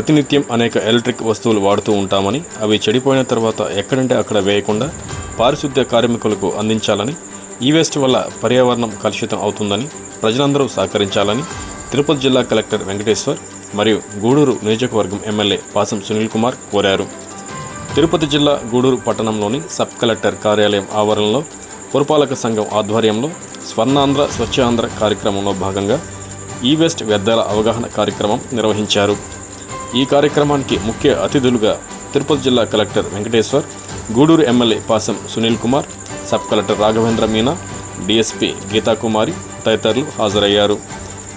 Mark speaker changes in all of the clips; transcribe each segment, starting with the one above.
Speaker 1: ప్రతినిత్యం అనేక ఎలక్ట్రిక్ వస్తువులు వాడుతూ ఉంటామని అవి చెడిపోయిన తర్వాత ఎక్కడంటే అక్కడ వేయకుండా పారిశుద్ధ్య కార్మికులకు అందించాలని ఈ వేస్ట్ వల్ల పర్యావరణం కలుషితం అవుతుందని ప్రజలందరూ సహకరించాలని తిరుపతి జిల్లా కలెక్టర్ వెంకటేశ్వర్ మరియు గూడూరు నియోజకవర్గం ఎమ్మెల్యే పాసం సునీల్ కుమార్ కోరారు. తిరుపతి జిల్లా గూడూరు పట్టణంలోని సబ్ కలెక్టర్ కార్యాలయం ఆవరణలో పురపాలక సంఘం ఆధ్వర్యంలో స్వర్ణాంధ్ర స్వచ్ఛాంధ్ర కార్యక్రమంలో భాగంగా ఈ వేస్ట్ వ్యర్థాల అవగాహన కార్యక్రమం నిర్వహించారు. ఈ కార్యక్రమానికి ముఖ్య అతిథులుగా తిరుపతి జిల్లా collector Venkateshwar Gudur MLA Pasam Sunil Kumar sub collector Raghavendra Meena DSP Geetakumari తదితరులు హాజరయ్యారు.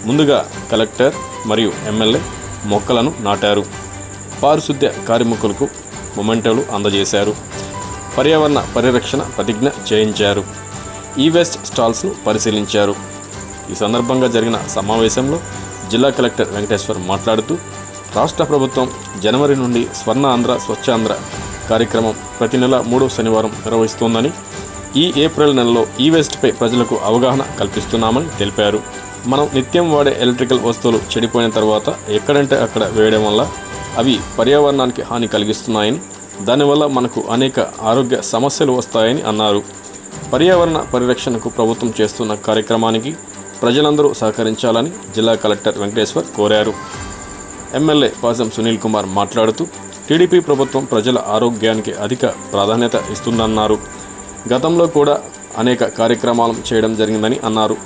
Speaker 1: ముందుగా కలెక్టర్ మరియు ఎమ్మెల్యే మొక్కలను నాటారు. పారిశుద్ధ్య కార్మికులకు మొమెంటోలు అందజేశారు. పర్యావరణ పరిరక్షణ ప్రతిజ్ఞ చేయించారు. ఈ వేస్ట్ స్టాల్స్ను పరిశీలించారు. ఈ సందర్భంగా జరిగిన సమావేశంలో జిల్లా కలెక్టర్ వెంకటేశ్వర్ మాట్లాడుతూ రాష్ట్ర ప్రభుత్వం జనవరి నుండి స్వర్ణ ఆంధ్ర స్వచ్ఛాంధ్ర కార్యక్రమం ప్రతి నెల మూడో శనివారం నిర్వహిస్తోందని ఈ ఏప్రిల్ నెలలో ఈ వేస్ట్పై ప్రజలకు అవగాహన కల్పిస్తున్నామని తెలిపారు. మనం నిత్యం వాడే ఎలక్ట్రికల్ వస్తువులు చెడిపోయిన తర్వాత ఎక్కడంటే అక్కడ వేయడం వల్ల అవి పర్యావరణానికి హాని కలిగిస్తున్నాయని దానివల్ల మనకు అనేక ఆరోగ్య సమస్యలు వస్తాయని అన్నారు. పర్యావరణ పరిరక్షణకు ప్రభుత్వం చేస్తున్న కార్యక్రమానికి ప్రజలందరూ సహకరించాలని జిల్లా కలెక్టర్ వెంకటేశ్వర్ కోరారు. ఎమ్మెల్యే పాసం సునీల్ కుమార్ మాట్లాడుతూ టీడీపీ ప్రభుత్వం ప్రజల ఆరోగ్యానికి అధిక ప్రాధాన్యత ఇస్తుందన్నారు. గతంలో కూడా అనేక కార్యక్రమాలు చేయడం జరిగిందని అన్నారు.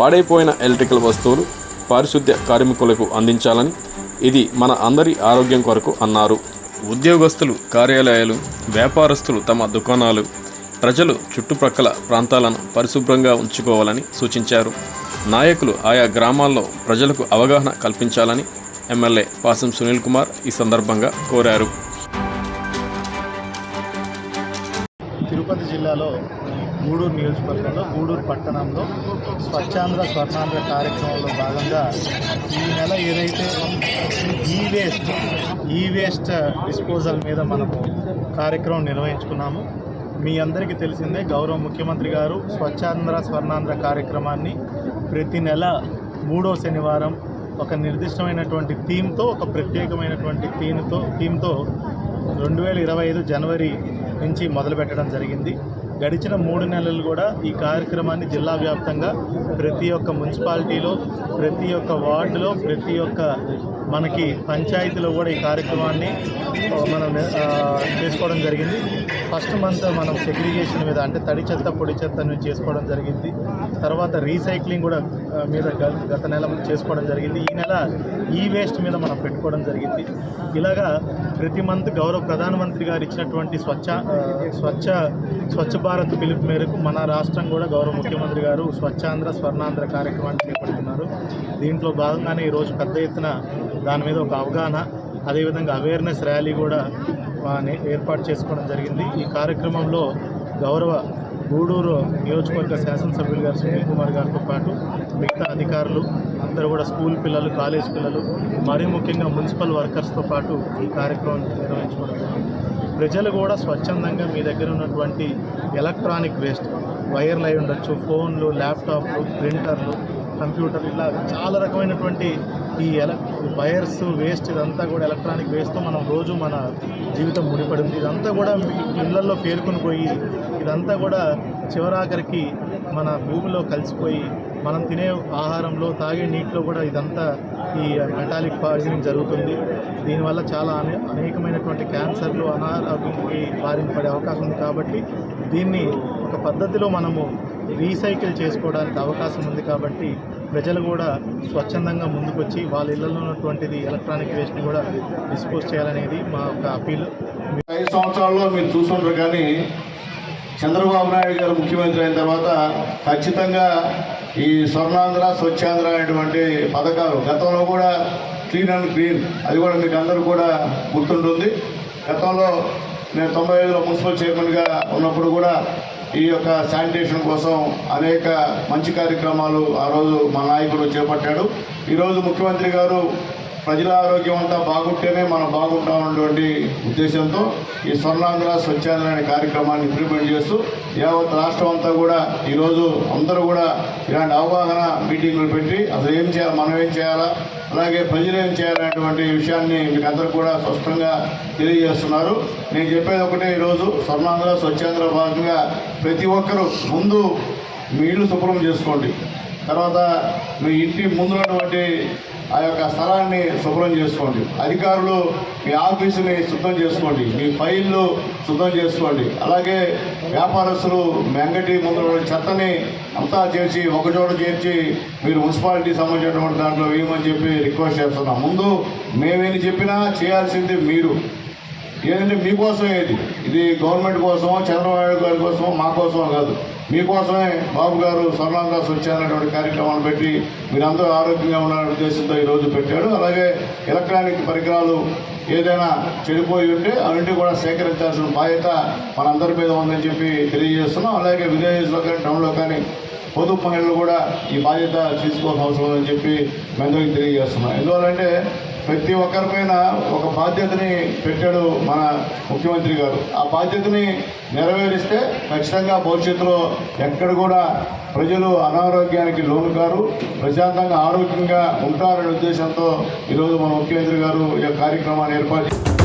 Speaker 1: పాడైపోయిన ఎలక్ట్రికల్ వస్తువులు పారిశుద్ధ్య కార్మికులకు అందించాలని ఇది మన అందరి ఆరోగ్యం కొరకు అన్నారు. ఉద్యోగస్తులు కార్యాలయాలు వ్యాపారస్తులు తమ దుకాణాలు ప్రజలు చుట్టుప్రక్కల ప్రాంతాలను పరిశుభ్రంగా ఉంచుకోవాలని సూచించారు. నాయకులు ఆయా గ్రామాల్లో ప్రజలకు అవగాహన కల్పించాలని ఎమ్మెల్యే పాసం సునీల్ కుమార్ ఈ సందర్భంగా కోరారు.
Speaker 2: తిరుపతి జిల్లాలో గూడూరు నియోజకవర్గంలో గూడూరు పట్టణంలో స్వచ్ఛాంధ్ర స్వర్ణాంధ్ర కార్యక్రమంలో భాగంగా ఈ నెల ఏదైతే ఈ వేస్ట్ ఈ వేస్ట్ డిస్పోజల్ మీద మనము కార్యక్రమం నిర్వహించుకున్నాము మీ అందరికీ తెలిసిందే గౌరవ ముఖ్యమంత్రి గారు స్వచ్ఛాంధ్ర స్వర్ణాంధ్ర కార్యక్రమాన్ని ప్రతి నెల మూడో శనివారం ఒక నిర్దిష్టమైనటువంటి థీమ్తో ఒక ప్రత్యేకమైనటువంటి థీమ్తో థీమ్తో రెండు వేల ఇరవై ఐదు జనవరి నుంచి మొదలుపెట్టడం జరిగింది. గడిచిన మూడు నెలలు కూడా ఈ కార్యక్రమాన్ని జిల్లా వ్యాప్తంగా ప్రతి ఒక్క మున్సిపాలిటీలో ప్రతి ఒక్క వార్డులో ప్రతి ఒక్క మనకి పంచాయతీలో కూడా ఈ కార్యక్రమాన్ని మనం చేసుకోవడం జరిగింది. ఫస్ట్ మంత్ మనం సెగ్రిగేషన్ మీద అంటే తడి చెత్త పొడి చెత్తను చేసుకోవడం జరిగింది. తర్వాత రీసైక్లింగ్ కూడా మీద గత నెల చేసుకోవడం జరిగింది. ఈ నెల ఈ వేస్ట్ మీద మనం పెట్టుకోవడం జరిగింది. ఇలాగా ప్రతి మంత్ గౌరవ ప్రధానమంత్రి గారు ఇచ్చినటువంటి స్వచ్ఛ స్వచ్ఛ స్వచ్ఛ భారత్ పిలుపు మేరకు మన రాష్ట్రం కూడా గౌరవ ముఖ్యమంత్రి గారు స్వచ్ఛాంధ్ర స్వర్ణాంధ్ర కార్యక్రమాన్ని చేపడుతున్నారు. దీంట్లో భాగంగానే ఈరోజు పెద్ద ఎత్తున దాని మీద ఒక అవగాహన అదేవిధంగా అవేర్నెస్ ర్యాలీ కూడా ఏర్పాటు చేసుకోవడం జరిగింది. ఈ కార్యక్రమంలో గౌరవ గూడూరు నియోజకవర్గ శాసనసభ్యులు గారు సునీల్ కుమార్ గారితో పాటు మిగతా అధికారులు అందరూ కూడా స్కూల్ పిల్లలు కాలేజ్ పిల్లలు మరీ ముఖ్యంగా మున్సిపల్ వర్కర్స్తో పాటు ఈ కార్యక్రమం నిర్వహించుకోవడం జరిగింది. ప్రజలు కూడా స్వచ్ఛందంగా మీ దగ్గర ఉన్నటువంటి ఎలక్ట్రానిక్ వేస్ట్ వైర్లు అయి ఉండొచ్చు ఫోన్లు ల్యాప్టాప్లు ప్రింటర్లు కంప్యూటర్లు ఇలా చాలా రకమైనటువంటి ఈ ఎల వైర్స్ వేస్ట్ ఇదంతా కూడా ఎలక్ట్రానిక్ వేస్ట్తో మనం రోజు మన జీవితం ముడిపడింది. ఇదంతా కూడా మీ ఇళ్ళలో పోయి ఇదంతా కూడా చివరాఖరికి మన భూమిలో కలిసిపోయి మనం తినే ఆహారంలో తాగే నీటిలో కూడా ఇదంతా ఈ మెటాలిక్ పాయిజనింగ్ జరుగుతుంది. దీనివల్ల చాలా అనే అనేకమైనటువంటి క్యాన్సర్లు అనారోగ్యంకి బారిన పడే అవకాశం ఉంది కాబట్టి దీన్ని ఒక పద్ధతిలో మనము రీసైకిల్ చేసుకోవడానికి అవకాశం ఉంది కాబట్టి ప్రజలు కూడా స్వచ్ఛందంగా ముందుకొచ్చి వాళ్ళ ఇళ్ళలో ఉన్నటువంటిది ఎలక్ట్రానిక్ వేస్ట్ని కూడా డిస్పోజ్ చేయాలనేది మా యొక్క అపీల్
Speaker 3: ఐదు సంవత్సరాల్లో మీరు చూసుంటారు కానీ చంద్రబాబు నాయుడు గారు ముఖ్యమంత్రి అయిన తర్వాత ఖచ్చితంగా ఈ స్వర్ణాంధ్ర స్వచ్ఛాంధ్ర అనేటువంటి పథకాలు గతంలో కూడా క్లీన్ అండ్ క్లీన్ అది కూడా మీకు అందరూ కూడా గుర్తుంటుంది. గతంలో నేను తొంభై ఐదులో మున్సిపల్ చైర్మన్గా ఉన్నప్పుడు కూడా ఈ యొక్క శానిటేషన్ కోసం అనేక మంచి కార్యక్రమాలు ఆ రోజు మా నాయకుడు చేపట్టాడు. ఈరోజు ముఖ్యమంత్రి గారు ప్రజల ఆరోగ్యం అంతా బాగుంటేనే మనం బాగుంటామన్నటువంటి ఉద్దేశంతో ఈ స్వర్ణాంధ్ర స్వచ్ఛాంధ్ర అనే కార్యక్రమాన్ని ఇంప్లిమెంట్ చేస్తూ యావత్ రాష్ట్రం అంతా కూడా ఈరోజు అందరూ కూడా ఇలాంటి అవగాహన మీటింగులు పెట్టి అసలు ఏం చేయాలి మనం ఏం చేయాలా అలాగే ప్రజలు ఏం చేయాలనేటువంటి విషయాన్ని మీకు అందరూ కూడా స్పష్టంగా తెలియజేస్తున్నారు. నేను చెప్పేది ఒకటే ఈరోజు స్వర్ణాంధ్ర స్వచ్ఛాంధ్ర భాగంగా ప్రతి ఒక్కరూ ముందు మీ ఇల్లు శుభ్రం చేసుకోండి. తర్వాత మీ ఇంటి ముందున్నటువంటి ఆ యొక్క స్థలాన్ని శుభ్రం చేసుకోండి. అధికారులు మీ ఆఫీసుని శుద్ధం చేసుకోండి. మీ ఫైళ్ళు శుద్ధం చేసుకోండి. అలాగే వ్యాపారస్తులు మీ అంగటి ముందు చెత్తని అంతా చేర్చి ఒకచోట చేర్చి మీరు మున్సిపాలిటీ సంబంధించినటువంటి దాంట్లో వేయమని చెప్పి రిక్వెస్ట్ చేస్తున్నాం. ముందు మేమేమి చెప్పినా చేయాల్సింది మీరు. ఏంటంటే మీకోసమే ఇది. ఇది గవర్నమెంట్ కోసమో చంద్రబాబు గారి కోసమో మా కోసమో కాదు. మీకోసమే బాబు గారు స్వర్ణంగా స్వచ్ఛమైనటువంటి కార్యక్రమాలు పెట్టి మీరందరూ ఆరోగ్యంగా ఉన్న ఉద్దేశంతో ఈరోజు పెట్టాడు అలాగే ఎలక్ట్రానిక్ పరికరాలు ఏదైనా చెడిపోయి ఉంటే అవన్నీ కూడా సేకరించాల్సిన బాధ్యత మనందరి మీద ఉందని చెప్పి తెలియజేస్తున్నాం. అలాగే విలేజెస్లో కానీ టౌన్లో కానీ పొదుపు మహిళలు కూడా ఈ బాధ్యత తీసుకోవాల్సిన అవసరం అని చెప్పి మీ తెలియజేస్తున్నాం ఎందువల్లంటే ప్రతి ఒక్కరిపైన ఒక బాధ్యతని పెట్టాడు మన ముఖ్యమంత్రి గారు ఆ బాధ్యతని నెరవేరిస్తే ఖచ్చితంగా భవిష్యత్తులో ఎక్కడ కూడా ప్రజలు అనారోగ్యానికి లోను కారు ప్రశాంతంగా ఆరోగ్యంగా ఉంటారనే ఉద్దేశంతో ఈరోజు మన ముఖ్యమంత్రి గారు ఈ కార్యక్రమాన్ని ఏర్పాటు చేశారు.